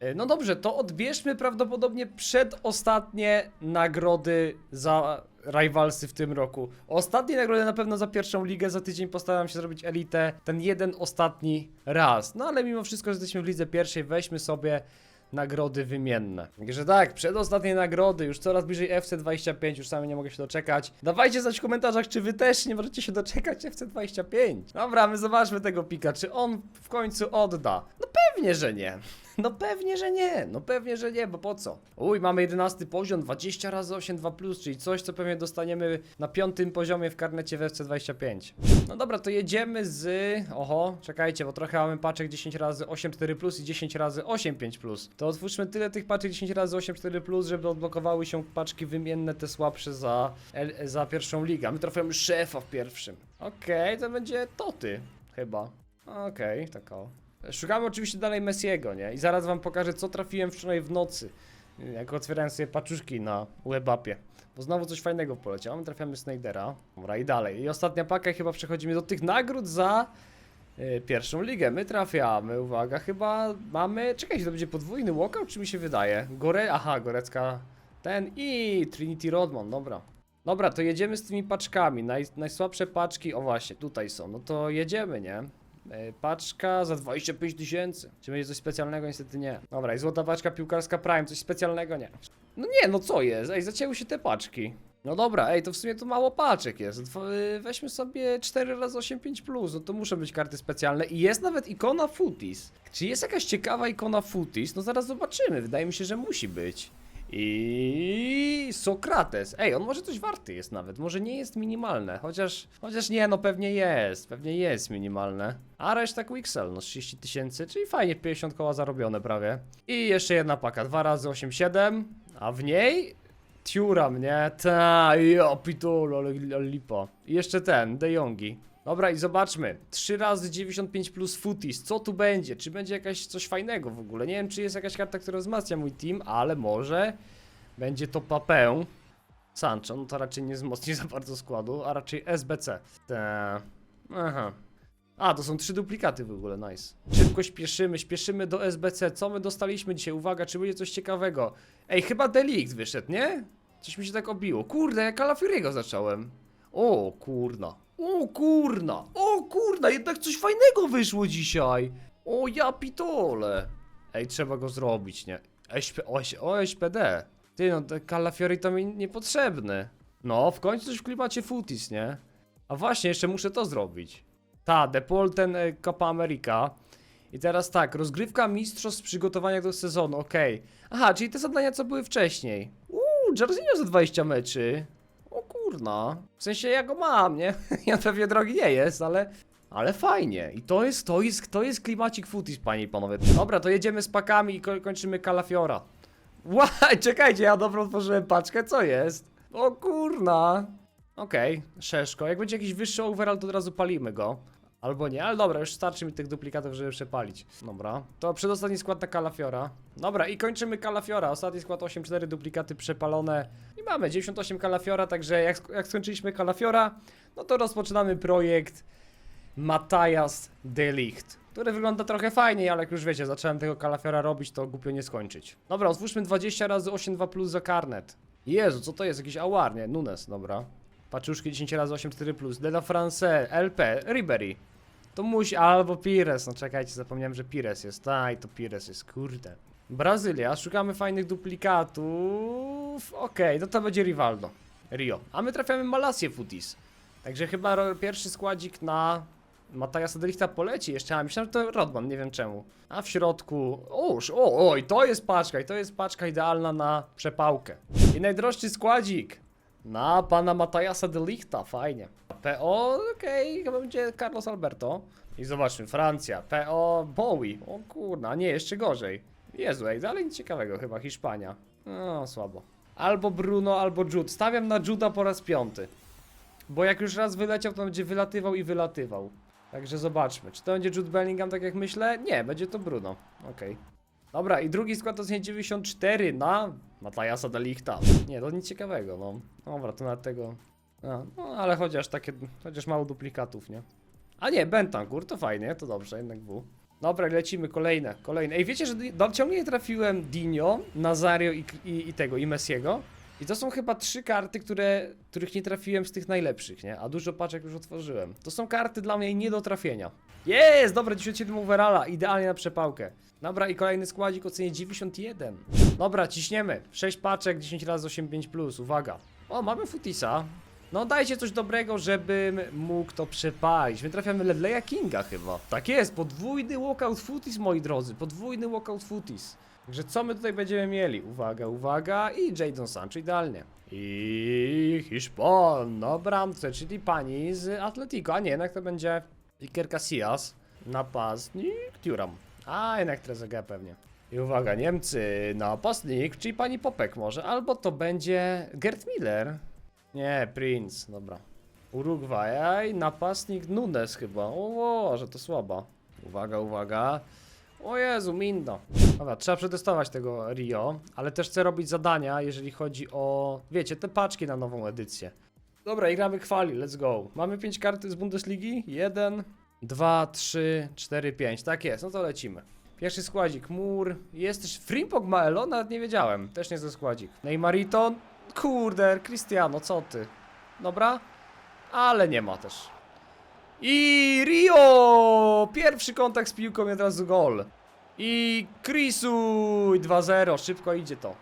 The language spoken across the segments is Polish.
E, No dobrze, to odbierzmy prawdopodobnie przedostatnie nagrody za Rivalsy w tym roku. Ostatnie nagrody na pewno za pierwszą ligę, za tydzień postaram się zrobić elitę, ten jeden ostatni raz. No ale mimo wszystko, że jesteśmy w lidze pierwszej, weźmy sobie nagrody wymienne. Także tak, przedostatnie nagrody, już coraz bliżej FC25, już sami nie mogę się doczekać. Dawajcie znać w komentarzach, czy wy też nie możecie się doczekać FC25. Dobra, my zobaczmy tego pika, czy on w końcu odda. No pewnie, że nie. No pewnie, że nie. No pewnie, że nie, bo po co? Uj, mamy 11 poziom, 20 razy 8 2 plus, czyli coś, co pewnie dostaniemy na piątym poziomie w karnecie w FC25. No dobra, to jedziemy z... Oho, czekajcie, bo trochę mamy paczek 10 razy 8 4 plus i 10 razy 8 5 plus. To otwórzmy tyle tych paczek 10 razy 8 4 plus, żeby odblokowały się paczki wymienne, te słabsze za, za pierwszą ligę. My trafiamy szefa w pierwszym. Okej, to będzie Toty, chyba. Okej, tak o. Szukamy oczywiście dalej Messiego, nie? I zaraz wam pokażę, co trafiłem wczoraj w nocy. Jak otwierałem sobie paczuszki na webapie. Bo znowu coś fajnego poleciało. My trafiamy Snydera. Dobra, i dalej. I ostatnia paka, chyba przechodzimy do tych nagród za y, pierwszą ligę. My trafiamy, uwaga, chyba mamy. Czekajcie, to będzie podwójny walkout, czy mi się wydaje? Gore. Aha, Gorecka. Ten i Trinity Rodman, dobra. Dobra, to jedziemy z tymi paczkami. Naj, najsłabsze paczki, o właśnie, tutaj są. No to jedziemy, nie? E, Paczka za 25 tysięcy. Czy będzie coś specjalnego? Niestety nie. Dobra, i złota paczka piłkarska Prime, coś specjalnego? Nie. No nie, no co jest? Ej, zacięły się te paczki. No dobra, ej, to w sumie to mało paczek jest. Y, Weźmy sobie 4 razy 8 5 plus, no to muszą być karty specjalne. I jest nawet ikona Footies. Czy jest jakaś ciekawa ikona Footies? No zaraz zobaczymy, wydaje mi się, że musi być. I Sokrates. Ej, on może coś warty jest nawet. Może nie jest minimalne. Chociaż, chociaż nie, no pewnie jest. Pewnie jest minimalne. A reszta Quixel, no 30 tysięcy, czyli fajnie 50 koła zarobione prawie. I jeszcze jedna paka, 2 razy 8, 7. A w niej Tiura mnie, ta, ja ale lipa. I jeszcze ten, De Jongi. Dobra i zobaczmy, 3 razy 95 plus footies, co tu będzie? Czy będzie jakaś coś fajnego w ogóle? Nie wiem, czy jest jakaś karta, która wzmacnia mój team, ale może będzie to Papę. Sancho, no to raczej nie wzmocni za bardzo składu, a raczej SBC. Ta. Aha. A, to są trzy duplikaty w ogóle, nice. Szybko śpieszymy, śpieszymy do SBC. Co my dostaliśmy dzisiaj? Uwaga, czy będzie coś ciekawego? Ej, chyba Delikt wyszedł, nie? Coś mi się tak obiło. Kurde, jak Calafioriego zacząłem. O, kurna. O, kurna. O, kurna, jednak coś fajnego wyszło dzisiaj. O, ja pitole. Ej, trzeba go zrobić, nie? SP, o, SPD. Ty, no, te Calafiori to mi niepotrzebny. No, w końcu coś w klimacie footies, nie? A właśnie, jeszcze muszę to zrobić. Ta, Depolten e, Copa America. I teraz tak, rozgrywka mistrzostw przygotowania do sezonu, okej. Aha, czyli te zadania, co były wcześniej. Uuu, Jarzinho za 20 meczy. Kurna. W sensie ja go mam, nie? Ja pewnie drogi nie jest, ale... Ale fajnie. I to jest, to jest, to jest klimacik footies, panie i panowie. Dobra, to jedziemy z pakami i ko kończymy Kalafiora. Łaj, czekajcie, ja dobrze otworzyłem paczkę, co jest? O kurna. Okej, Szeszko. Jak będzie jakiś wyższy overall, to od razu palimy go. Albo nie, ale dobra, już starczy mi tych duplikatów, żeby przepalić. Dobra, to przedostatni skład na Kalafiora. Dobra, i kończymy Kalafiora. Ostatni skład 8-4 duplikaty przepalone. I mamy 98 Kalafiora, także jak, jak skończyliśmy Kalafiora, no to rozpoczynamy projekt Matthias Delicht, który wygląda trochę fajniej, ale jak już wiecie, zacząłem tego Kalafiora robić, to głupio nie skończyć. Dobra, otwórzmy 20 razy 8-2 plus za karnet. Jezu, co to jest? Jakiś awar, nie? Nunes, dobra. Paczuszki 10 razy 8-4 plus. De la France, LP, Ribery. To musi, albo Pires, no czekajcie, zapomniałem, że Pires jest. Aj, to Pires jest, kurde. Brazylia, szukamy fajnych duplikatów. Okej, no to będzie Rivaldo. Rio. A my trafiamy Malację Footies. Także chyba pierwszy składzik na Mataja Sadelichta poleci jeszcze, a myślałem, że to Rodman, nie wiem czemu. A w środku, oż, o, oj, to jest paczka i to jest paczka idealna na przepałkę. I najdroższy składzik na pana Matajasa Delichta, fajnie. PO, okej, chyba będzie Carlos Alberto. I zobaczmy, Francja, PO Bowie, o kurna, nie, jeszcze gorzej. Jezu, ej, dalej nic ciekawego chyba, Hiszpania. No, słabo. Albo Bruno, albo Jude. Stawiam na Juda po raz piąty. Bo jak już raz wyleciał, to będzie wylatywał i wylatywał. Także zobaczmy. Czy to będzie Jude Bellingham, tak jak myślę? Nie, będzie to Bruno. Okej. Dobra, i drugi skład to jest 94 na Matajasa Delichta. Nie, to nic ciekawego, no. Dobra, to na tego... A, no, ale chociaż takie, chociaż mało duplikatów, nie? A nie, Bentancur, to fajnie, to dobrze, jednak W. Dobra, lecimy, kolejne, kolejne. Ej, wiecie, że do- ciągle nie trafiłem Dinio, Nazario i, i, i tego, i Messiego? I to są chyba trzy karty, które, których nie trafiłem z tych najlepszych, nie? A dużo paczek już otworzyłem. To są karty dla mnie nie do trafienia. Jest! Dobra, 97 overalla, idealnie na przepałkę. Dobra, i kolejny składzik o cenie 91. Dobra, ciśniemy. 6 paczek, 10 razy 8,5+, plus. uwaga. O, mamy Futisa. No dajcie coś dobrego, żebym mógł to przepalić. My trafiamy Ledleya Kinga chyba. Tak jest, podwójny walkout footis, moi drodzy. Podwójny walkout footis. Także co my tutaj będziemy mieli? Uwaga, uwaga i Jadon Sancho idealnie. I Hiszpan na bramce, czyli pani z Atletico. A nie, jednak to będzie Iker Casillas. Napastnik Thuram. A, jednak Trezeguet pewnie. I uwaga, Niemcy, napastnik, czyli pani Popek może, albo to będzie Gerd Miller. Nie, Prince, dobra. Urugwaj, napastnik Nunes chyba. O, że to słaba. Uwaga, uwaga. O Jezu, Mindo. Dobra, trzeba przetestować tego Rio, ale też chcę robić zadania, jeżeli chodzi o, wiecie, te paczki na nową edycję. Dobra, i gramy chwali, let's go. Mamy 5 karty z Bundesligi? 1, 2, 3, 4, 5. Tak jest, no to lecimy. Pierwszy składzik, Mur. Jest też Frimpong Maelo, nawet nie wiedziałem. Też nie ze składzik. Neymariton. Kurde, Cristiano, co ty? Dobra? Ale nie ma też. I Rio! Pierwszy kontakt z piłką i od razu gol. I Krisuj 2-0, szybko idzie to.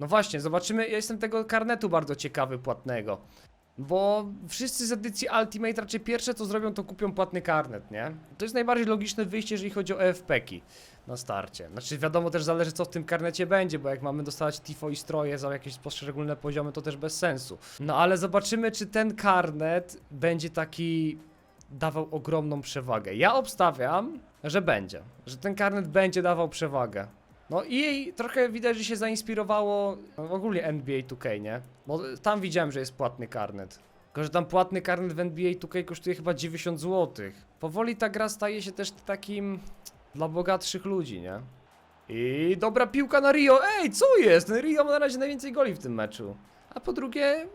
No właśnie, zobaczymy, ja jestem tego karnetu bardzo ciekawy płatnego. Bo wszyscy z edycji Ultimate raczej pierwsze co zrobią to kupią płatny karnet, nie? To jest najbardziej logiczne wyjście, jeżeli chodzi o EFP-ki na starcie. Znaczy wiadomo też zależy co w tym karnecie będzie, bo jak mamy dostawać tifo i stroje za jakieś poszczególne poziomy to też bez sensu. No ale zobaczymy czy ten karnet będzie taki dawał ogromną przewagę. Ja obstawiam, że będzie, że ten karnet będzie dawał przewagę. No i trochę widać, że się zainspirowało no, ogólnie NBA 2K, nie? Bo tam widziałem, że jest płatny karnet. Tylko, że tam płatny karnet w NBA 2K kosztuje chyba 90 zł. Powoli ta gra staje się też takim dla bogatszych ludzi, nie? I dobra piłka na Rio. Ej, co jest? Ten Rio ma na razie najwięcej goli w tym meczu. A po drugie,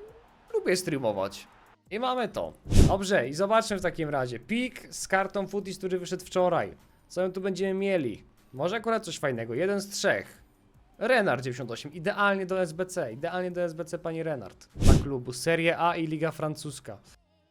lubię streamować. I mamy to. Dobrze, i zobaczmy w takim razie. Pik z kartą Footies, który wyszedł wczoraj. Co my tu będziemy mieli? Może akurat coś fajnego. Jeden z trzech. Renard 98. Idealnie do SBC. Idealnie do SBC pani Renard. Dla klubu. Serie A i Liga Francuska.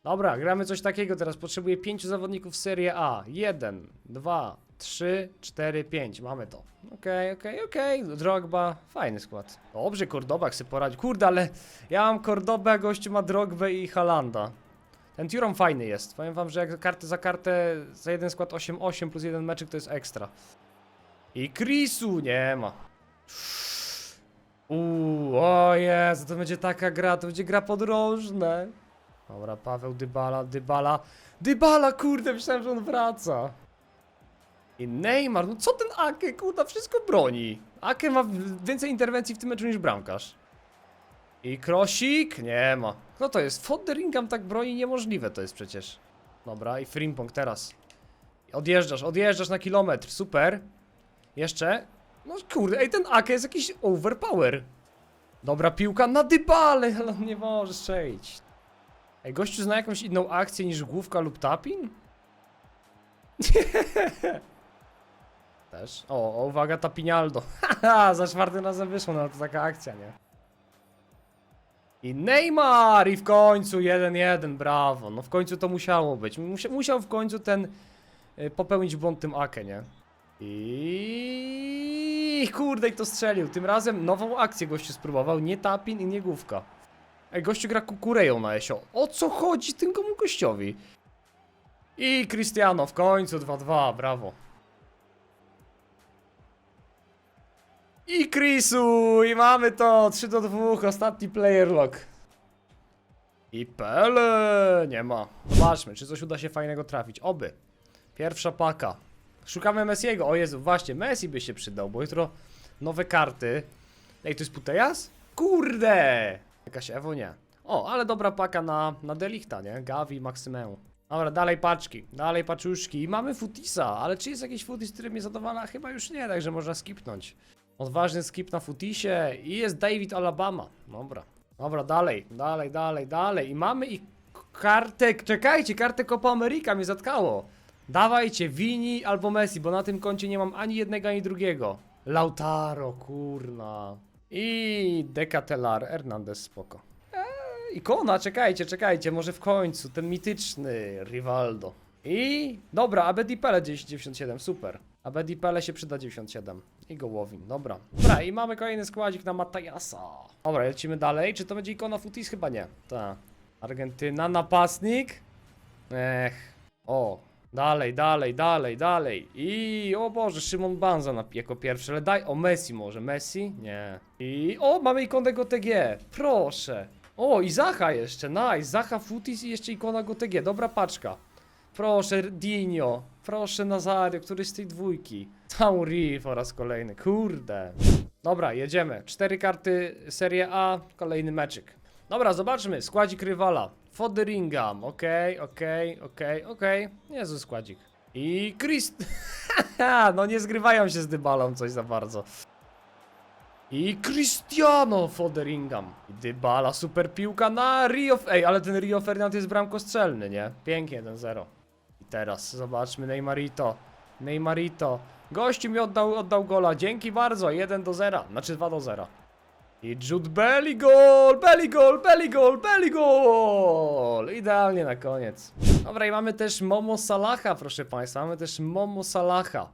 Dobra, gramy coś takiego teraz. Potrzebuję pięciu zawodników Serie A. Jeden, dwa, trzy, cztery, pięć. Mamy to. Okej, okej, okej. Drogba. Fajny skład. Dobrze, Cordoba chce poradzić. Kurde, ale ja mam Cordobę, a gościu ma Drogbę i Halanda. Ten Turon fajny jest. Powiem wam, że jak kartę za kartę za jeden skład 8-8 plus jeden meczyk to jest ekstra. I Krisu nie ma. Uuu, o Jezu, to będzie taka gra, to będzie gra podróżne. Dobra, Paweł Dybala, Dybala. Dybala, kurde, myślałem, że on wraca. I Neymar, no co ten Ake, kurde, wszystko broni. Ake ma więcej interwencji w tym meczu niż bramkarz. I Krosik? Nie ma. No to jest, Fodderingham tak broni, niemożliwe to jest przecież. Dobra, i Frimpong teraz. Odjeżdżasz, odjeżdżasz na kilometr, super. Jeszcze? No kurde, ej, ten Ake jest jakiś overpower. Dobra piłka na Dybale, ale on nie może strzelić. Ej, gościu zna jakąś inną akcję niż główka lub tapin? Też. O, o, uwaga, tapinialdo. Haha, za czwartym razem wyszło, no to taka akcja, nie? I Neymar! I w końcu 1-1, brawo. No w końcu to musiało być. Musia, musiał w końcu ten y, popełnić błąd tym Ake, nie? I kurde, i to strzelił. Tym razem nową akcję gościu spróbował. Nie tapin i nie główka. Ej, gościu gra kukureją na Esio. O co chodzi tym komu gościowi? I Cristiano w końcu 2-2, brawo. I Chrisu! I mamy to! 3 do 2, ostatni player lock. I Pele! Nie ma. Zobaczmy, czy coś uda się fajnego trafić. Oby. Pierwsza paka. Szukamy Messiego. O Jezu, właśnie, Messi by się przydał, bo jutro nowe karty. Ej, to jest Putejas? Kurde! Jakaś Ewo? Nie. O, ale dobra paka na, na Delichta, nie? Gavi, Maksymę. Dobra, dalej paczki, dalej paczuszki. I mamy Futisa, ale czy jest jakiś Futis, który mnie zadowala? Chyba już nie, także można skipnąć. Odważny skip na Futisie i jest David Alabama. Dobra. Dobra, dalej, dalej, dalej, dalej. I mamy i kartę, czekajcie, kartę Copa America mnie zatkało. Dawajcie, Vini albo Messi, bo na tym koncie nie mam ani jednego, ani drugiego. Lautaro, kurna. I Decatelar, Hernandez, spoko. Eee, ikona, czekajcie, czekajcie, może w końcu, ten mityczny Rivaldo. I dobra, Abedi Pele 97, super. Abedi Pele się przyda 97. I Gołowin, dobra. Dobra, i mamy kolejny składzik na Matajasa. Dobra, lecimy dalej. Czy to będzie ikona Futis? Chyba nie. Tak. Argentyna, napastnik. Ech. O. Dalej, dalej, dalej, dalej. I o Boże, Szymon Banza na, jako pierwszy, ale daj. O, Messi może. Messi? Nie. I o, mamy ikonę GOTG. Proszę. O, i Zacha jeszcze, nice. Zacha Futis i jeszcze ikona GOTG. Dobra paczka. Proszę, Dinio. Proszę, Nazario, któryś z tej dwójki. Tauri po raz kolejny. Kurde. Dobra, jedziemy. Cztery karty Serie A, kolejny meczyk. Dobra, zobaczmy. Składzik rywala. Foderingam. Okej, okej, okej, okej. Niezły składzik. I Christ... no nie zgrywają się z Dybalą coś za bardzo. I Cristiano Foderingam. I Dybala, super piłka na Rio... Ej, ale ten Rio Ferdinand jest bramkostrzelny, nie? Pięknie, 1-0. I teraz zobaczmy Neymarito. Neymarito. Gościu mi oddał, oddał gola. Dzięki bardzo. 1 do 0. Znaczy 2 do 0. I Jude Belly gol, Belly gol, Belly gol, Belly gol. Idealnie na koniec. Dobra i mamy też Momo Salaha, proszę państwa. Mamy też Momo Salaha.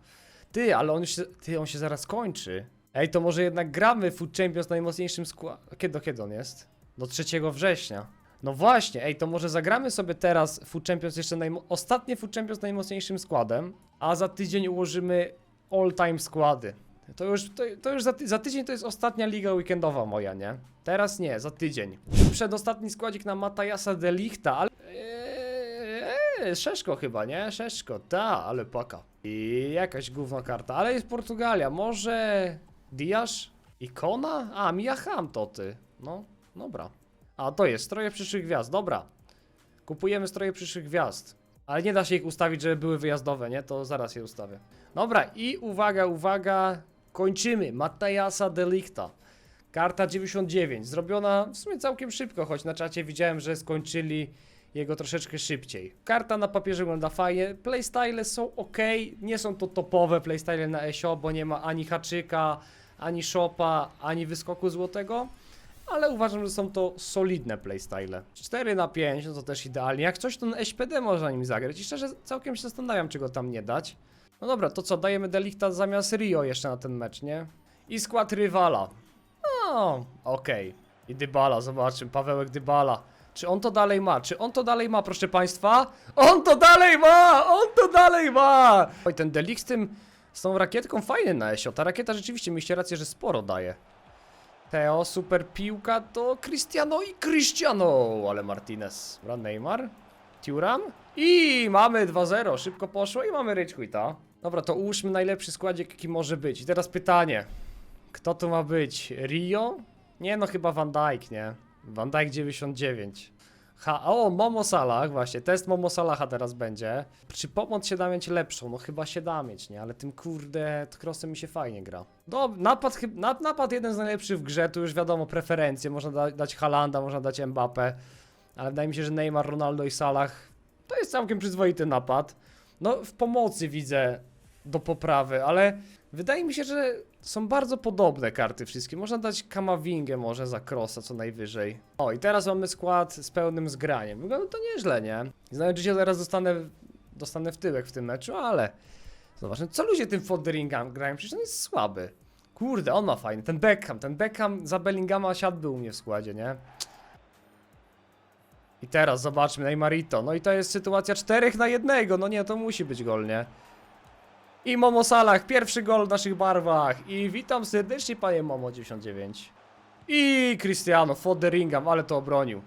Ty, ale on się, ty, on się zaraz kończy. Ej, to może jednak gramy Food Champions na najmocniejszym składzie. Kiedy, kiedy on jest? Do 3 września. No właśnie, ej, to może zagramy sobie teraz Food Champions jeszcze najmo- ostatnie Food Champions najmocniejszym składem, a za tydzień ułożymy all-time składy. To już, to, to już za, ty- za tydzień to jest ostatnia liga weekendowa moja, nie? Teraz nie, za tydzień. Przedostatni składzik na Matajasa de Lichta, ale... Eee, Szeszko chyba, nie? Szeszko, ta, ale paka. I jakaś gówno karta, ale jest Portugalia, może... Diasz? Ikona? A, Miaham to ty. No, dobra. A, to jest, stroje przyszłych gwiazd, dobra. Kupujemy stroje przyszłych gwiazd. Ale nie da się ich ustawić, żeby były wyjazdowe, nie? To zaraz je ustawię. Dobra, i uwaga, uwaga, kończymy. Matajasa Delicta. Karta 99, zrobiona w sumie całkiem szybko, choć na czacie widziałem, że skończyli jego troszeczkę szybciej. Karta na papierze wygląda fajnie, playstyle są ok, nie są to topowe playstyle na ESO, bo nie ma ani haczyka, ani shopa, ani wyskoku złotego, ale uważam, że są to solidne playstyle. 4 na 5, no to też idealnie. Jak coś, to na SPD można nim zagrać i szczerze całkiem się zastanawiam, czy go tam nie dać. No dobra, to co, dajemy Delicta zamiast Rio jeszcze na ten mecz, nie? I skład rywala. No, okej. I Dybala, zobaczymy, Pawełek Dybala. Czy on to dalej ma? Czy on to dalej ma, proszę państwa? On to dalej ma! On to dalej ma! Oj, ten Delik z tym, z tą rakietką fajny na Esio. Ta rakieta rzeczywiście, mieliście rację, że sporo daje. Teo, super piłka to Cristiano i Cristiano, ale Martinez. Dobra, Neymar, Turam i mamy 2-0, szybko poszło i mamy Rage Quita. Dobra, to ułóżmy najlepszy składzik, jaki może być. I teraz pytanie. Kto tu ma być? Rio? Nie no, chyba Van Dijk, nie? Van Dijk 99. Ha, o, Momo Salah, właśnie, test Momo Salaha teraz będzie. Czy pomoc się da mieć lepszą? No chyba się da mieć, nie? Ale tym kurde, crossem mi się fajnie gra. No, napad, napad jeden z najlepszych w grze, tu już wiadomo, preferencje. Można da, dać Halanda, można dać Mbappé. Ale wydaje mi się, że Neymar, Ronaldo i Salah to jest całkiem przyzwoity napad. No, w pomocy widzę do poprawy, ale wydaje mi się, że są bardzo podobne karty wszystkie. Można dać Kamawingę może za crossa co najwyżej. O, i teraz mamy skład z pełnym zgraniem. Wygląda to nieźle, nie? Znając życie, zaraz dostanę, dostanę w tyłek w tym meczu, ale... Zobaczmy, co ludzie tym Foderingam grają? Przecież on jest słaby. Kurde, on ma fajny. Ten Beckham, ten Beckham za Bellingama siadł u mnie w składzie, nie? I teraz zobaczmy Neymarito. No i to jest sytuacja 4 na 1. No nie, to musi być gol, nie? I Momo Salah, pierwszy gol w naszych barwach. I witam serdecznie panie Momo 99. I Cristiano Foderingam, ale to obronił.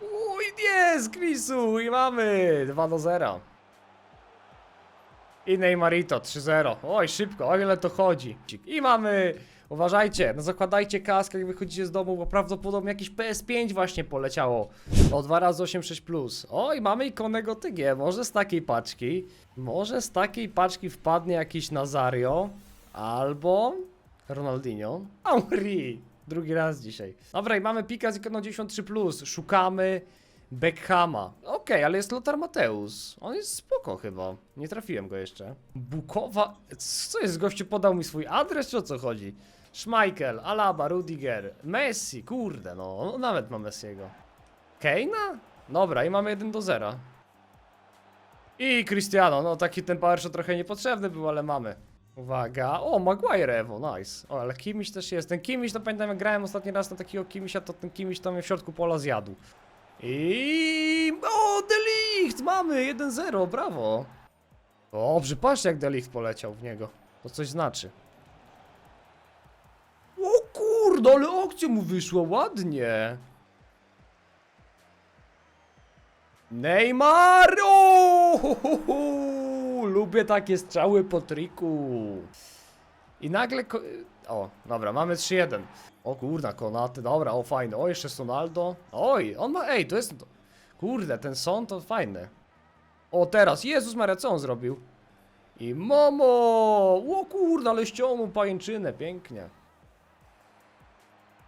Uj, jest Chrisu i mamy 2 do 0. I Neymarito 3-0. Oj, szybko, o ile to chodzi. I mamy, uważajcie, no zakładajcie kask jak wychodzicie z domu, bo prawdopodobnie jakiś PS5 właśnie poleciało. O 2 razy 86 plus. Oj, mamy ikonego TG, może z takiej paczki. Może z takiej paczki wpadnie jakiś Nazario. Albo Ronaldinho. Henri. Drugi raz dzisiaj. Dobra, i mamy pika z ikoną 93 plus. Szukamy. Beckhama. Okej, ale jest Lothar Mateusz. On jest spoko chyba. Nie trafiłem go jeszcze. Bukowa. Co jest? Gościu podał mi swój adres, czy o co chodzi? Schmeichel, Alaba, Rudiger, Messi, kurde, no, no nawet ma Messiego. Keina? Dobra, i mamy 1 do 0. I Cristiano, no taki ten power shot trochę niepotrzebny był, ale mamy. Uwaga, o Maguire Evo, nice. O, ale Kimiś też jest. Ten Kimiś, to pamiętam jak grałem ostatni raz na takiego Kimisia, to ten Kimiś mnie w środku pola zjadł. I... O, Delicht! Mamy 1-0, brawo. Dobrze, patrzcie jak Delicht poleciał w niego. To coś znaczy. Kurde, ale akcja mu wyszła ładnie. Neymar! O, hu, hu, hu. Lubię takie strzały po triku. I nagle. O, dobra, mamy 3-1. O kurna, Konaty, dobra, o fajne. O, jeszcze Sonaldo. Oj, on ma. Ej, to jest. Kurde, ten son to fajny. O, teraz, Jezus Maria, co on zrobił? I Momo! O kurde, ale ściął mu pajęczynę, pięknie.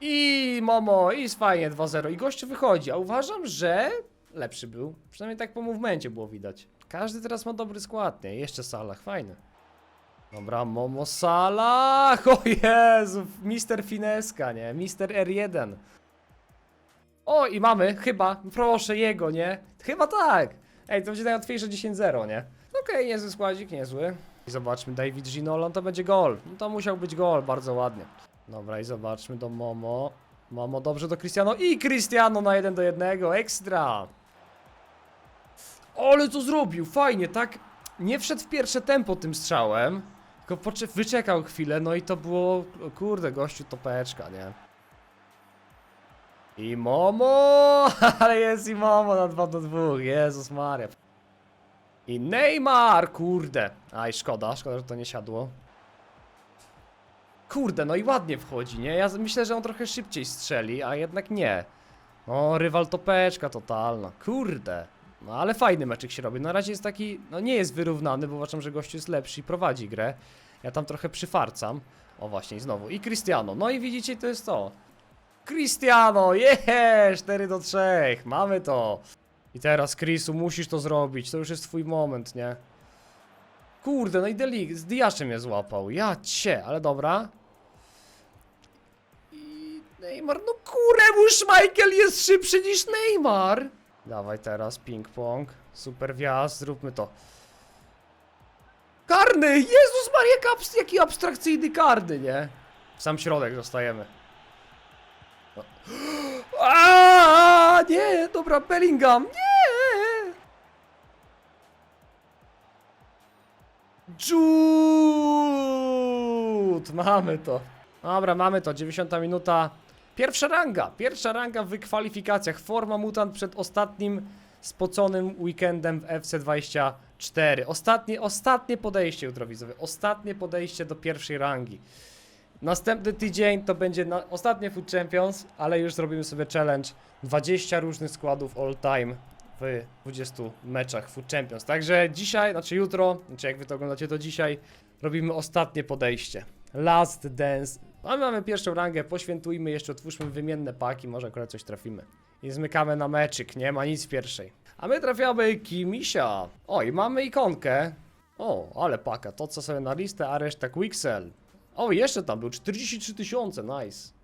I Momo, i jest fajnie 2-0. I gościu wychodzi, a uważam, że lepszy był. Przynajmniej tak po movemencie było widać. Każdy teraz ma dobry skład, nie? Jeszcze Salah, fajny. Dobra, Momo Salah! O Jezu, Mister Fineska, nie? Mister R1. O, i mamy, chyba, proszę jego, nie? Chyba tak. Ej, to będzie najłatwiejsze 10-0, nie? Okej, niezły składzik, niezły. I zobaczmy, David Ginolon to będzie gol. No to musiał być gol, bardzo ładnie. Dobra, i zobaczmy do Momo. Momo dobrze do Cristiano i Cristiano na 1 do 1, ekstra. Ale co zrobił, fajnie, tak? Nie wszedł w pierwsze tempo tym strzałem, tylko wyczekał chwilę, no i to było, kurde, gościu topeczka, nie? I Momo, ale jest i Momo na 2 do 2, Jezus Maria. I Neymar, kurde. Aj, szkoda, szkoda, że to nie siadło. Kurde, no i ładnie wchodzi, nie? Ja myślę, że on trochę szybciej strzeli, a jednak nie. O, rywal topeczka totalna. Kurde. No ale fajny meczyk się robi. Na razie jest taki, no nie jest wyrównany, bo uważam, że gościu jest lepszy i prowadzi grę. Ja tam trochę przyfarcam. O właśnie, znowu. I Cristiano. No i widzicie, to jest to. Cristiano, jeee, 4 do 3. Mamy to. I teraz, Chrisu, musisz to zrobić. To już jest twój moment, nie? Kurde, no i Deli z Diaszem mnie złapał. Ja cię, ale dobra. Neymar, no kuremu Michael jest szybszy niż Neymar. Dawaj teraz, ping-pong. Super wjazd, zróbmy to. Karny! Jezus Maria, jaki abs- jaki abstrakcyjny karny, nie? W sam środek zostajemy. No. A, nie, dobra, Bellingham, nie! Jude! Mamy to. Dobra, mamy to. 90 minuta. Pierwsza ranga. Pierwsza ranga w kwalifikacjach. Forma mutant przed ostatnim spoconym weekendem w FC24. Ostatnie, ostatnie podejście, jutro widzowie. Ostatnie podejście do pierwszej rangi. Następny tydzień to będzie na, ostatnie Food Champions, ale już zrobimy sobie challenge 20 różnych składów all time w 20 meczach Food Champions. Także dzisiaj, znaczy jutro, znaczy jak wy to oglądacie, to dzisiaj robimy ostatnie podejście. Last Dance. My mamy pierwszą rangę, poświętujmy jeszcze, otwórzmy wymienne paki, może akurat coś trafimy. I zmykamy na meczyk, nie ma nic pierwszej. A my trafiamy Kimisia. O, i mamy ikonkę. O, ale paka, to co sobie na listę, a reszta Quixel. O, jeszcze tam był 43 tysiące, nice.